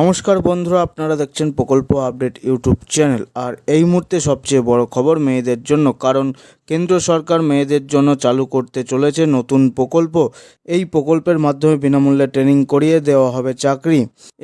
নমস্কার বন্ধুরা, আপনারা দেখছেন প্রকল্প আপডেট ইউটিউব চ্যানেল। আর এই মুহূর্তে সবচেয়ে বড় খবর মেয়েদের জন্য, কারণ কেন্দ্র সরকার মেয়েদের জন্য চালু করতে চলেছে নতুন প্রকল্প। এই প্রকল্পের মাধ্যমে বিনামূল্যে ট্রেনিং করিয়ে দেওয়া হবে চাকরি।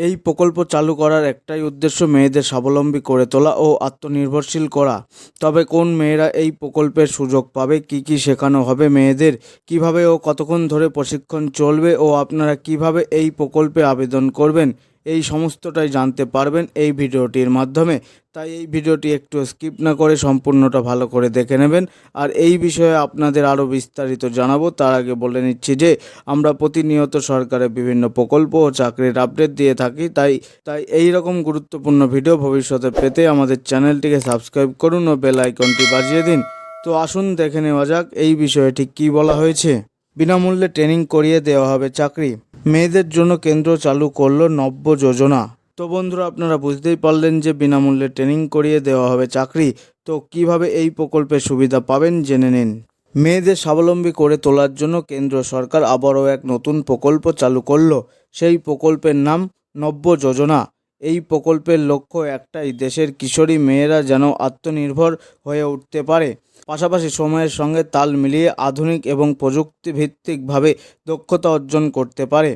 এই প্রকল্প চালু করার একটাই উদ্দেশ্য মেয়েদের স্বাবলম্বী করে তোলা ও আত্মনির্ভরশীল করা। তবে কোন মেয়েরা এই প্রকল্পের সুযোগ পাবে, কি কি শেখানো হবে মেয়েদের, কীভাবে ও কতক্ষণ ধরে প্রশিক্ষণ চলবে ও আপনারা কীভাবে এই প্রকল্পে আবেদন করবেন এই সমস্তটাই জানতে পারবেন এই ভিডিওটির মাধ্যমে। তাই এই ভিডিওটি একটু স্কিপ না করে সম্পূর্ণটা ভালো করে দেখে নেবেন। আর এই বিষয়ে আপনাদের আরও বিস্তারিত জানাব। তার আগে বলে নিচ্ছি যে, আমরা প্রতিনিয়ত সরকারের বিভিন্ন প্রকল্প ও চাকরির আপডেট দিয়ে থাকি। তাই তাই এই রকম গুরুত্বপূর্ণ ভিডিও ভবিষ্যতে পেতে আমাদের চ্যানেলটিকে সাবস্ক্রাইব করুন ও বেল আইকনটি বাজিয়ে দিন। তো আসুন দেখে নেওয়া যাক এই বিষয়ে ঠিক কী বলা হয়েছে। বিনামূল্যে ট্রেনিং করিয়ে দেওয়া হবে চাকরি। মেয়েদের জন্য কেন্দ্র চালু করল নব্য যোজনা। তো বন্ধুরা, আপনারা বুঝতেই পারলেন যে বিনামূল্যে ট্রেনিং করিয়ে দেওয়া হবে চাকরি। তো কীভাবে এই প্রকল্পের সুবিধা পাবেন জেনে নিন। মেয়েদের স্বাবলম্বী করে তোলার জন্য কেন্দ্র সরকার আবারও এক নতুন প্রকল্প চালু করল। সেই প্রকল্পের নাম নব্য যোজনা। এই প্রকল্পের লক্ষ্য একটাই, দেশের কিশোরী মেয়েরা যেন আত্মনির্ভর হয়ে উঠতে পারে। পাশাপাশি সময়ের সঙ্গে তাল মিলিয়ে আধুনিক এবং প্রযুক্তিভিত্তিকভাবে দক্ষতা অর্জন করতে পারে।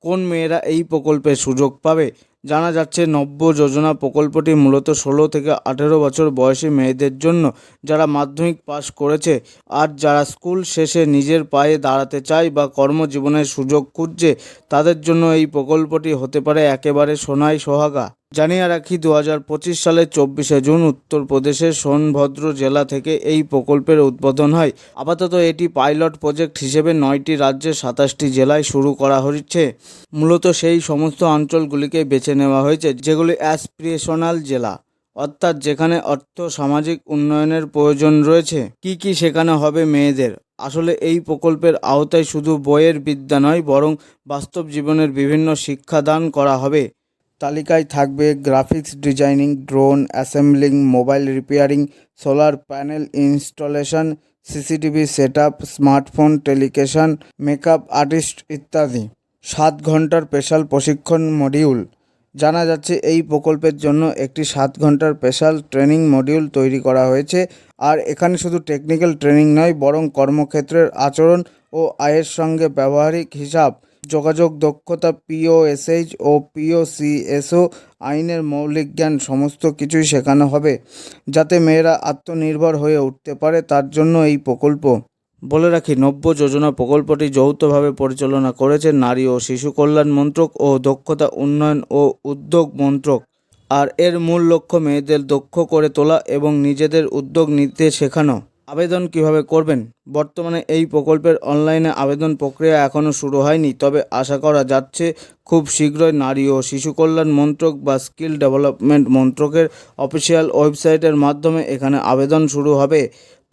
কোন মেয়েরা এই প্রকল্পের সুযোগ পাবে? জানা যাচ্ছে, নব্য যোজনা প্রকল্পটি মূলত ষোলো থেকে আঠেরো বছর বয়সী মেয়েদের জন্য যারা মাধ্যমিক পাশ করেছে আর যারা স্কুল শেষে নিজের পায়ে দাঁড়াতে চায় বা কর্মজীবনের সুযোগ খুঁজছে, তাদের জন্য এই প্রকল্পটি হতে পারে একেবারে সোনাই সোহাগা। জানিয়ে রাখি দু হাজার পঁচিশ সালের চব্বিশে জুন উত্তরপ্রদেশের সোনভদ্র জেলা থেকে এই প্রকল্পের উদ্বোধন হয়। আপাতত এটি পাইলট প্রজেক্ট হিসেবে নয়টি রাজ্যের সাতাশটি জেলায় শুরু করা হচ্ছে। মূলত সেই সমস্ত অঞ্চলগুলিকে বেছে নেওয়া হয়েছে, যেগুলি অ্যাসপিরেশনাল জেলা, অর্থাৎ যেখানে অর্থ সামাজিক উন্নয়নের প্রয়োজন রয়েছে। কি কি সেখানে হবে মেয়েদের? আসলে এই প্রকল্পের আওতায় শুধু বইয়ের বিদ্যা নয়, বরং বাস্তব জীবনের বিভিন্ন শিক্ষাদান করা হবে। তালিকায় থাকবে graphics designing, drone, assembling, mobile repairing, solar panel installation, CCTV set smartphone, টেলিকেশন, makeup artist ইত্যাদি। সাত ঘণ্টার স্পেশাল প্রশিক্ষণ মডিউল। জানা যাচ্ছে, এই প্রকল্পের জন্য একটি সাত ঘণ্টার স্পেশাল ট্রেনিং মডিউল তৈরি করা হয়েছে। আর এখানে শুধু টেকনিক্যাল ট্রেনিং নয়, বরং কর্মক্ষেত্রের আচরণ ও আয়ের সঙ্গে ব্যবহারিক হিসাব যোগাযোগ দক্ষতা পিওএসএইচ ও পিওসিএসও আইনের মৌলিক জ্ঞান, সমস্ত কিছুই শেখানো হবে যাতে মেয়েরা আত্মনির্ভর হয়ে উঠতে পারে তার জন্য এই প্রকল্প। বলে রাখি, নব্য যোজনা প্রকল্পটি যৌথভাবে পরিচালনা করেছে নারী ও শিশু কল্যাণ মন্ত্রক ও দক্ষতা উন্নয়ন ও উদ্যোগ মন্ত্রক। আর এর মূল লক্ষ্য মেয়েদের দক্ষ করে তোলা এবং নিজেদের উদ্যোগ নিতে শেখানো। আবেদন কীভাবে করবেন? বর্তমানে এই প্রকল্পের অনলাইনে আবেদন প্রক্রিয়া এখনও শুরু হয়নি, তবে আশা করা যাচ্ছে খুব শীঘ্রই নারী ও শিশু কল্যাণ মন্ত্রক বা স্কিল ডেভেলপমেন্ট মন্ত্রকের অফিসিয়াল ওয়েবসাইটের মাধ্যমে এখানে আবেদন শুরু হবে।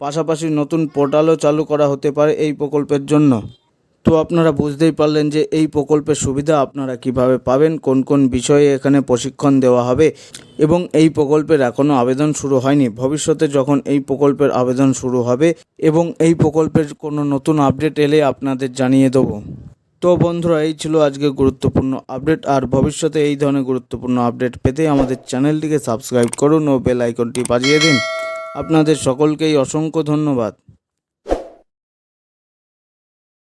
পাশাপাশি নতুন পোর্টালও চালু করা হতে পারে এই প্রকল্পের জন্য। তো আপনারা বুঝতেই পারলেন যে এই প্রকল্পের সুবিধা আপনারা কীভাবে পাবেন, কোন কোন বিষয়ে এখানে প্রশিক্ষণ দেওয়া হবে এবং এই প্রকল্পের এখনও আবেদন শুরু হয়নি। ভবিষ্যতে যখন এই প্রকল্পের আবেদন শুরু হবে এবং এই প্রকল্পের কোনো নতুন আপডেট এলে আপনাদের জানিয়ে দেবো। তো বন্ধুরা, এই ছিল আজকে গুরুত্বপূর্ণ আপডেট। আর ভবিষ্যতে এই ধরনের গুরুত্বপূর্ণ আপডেট পেতে আমাদের চ্যানেলটিকে সাবস্ক্রাইব করুন ও বেল আইকনটি বাজিয়ে দিন। আপনাদের সকলকেই অসংখ্য ধন্যবাদ।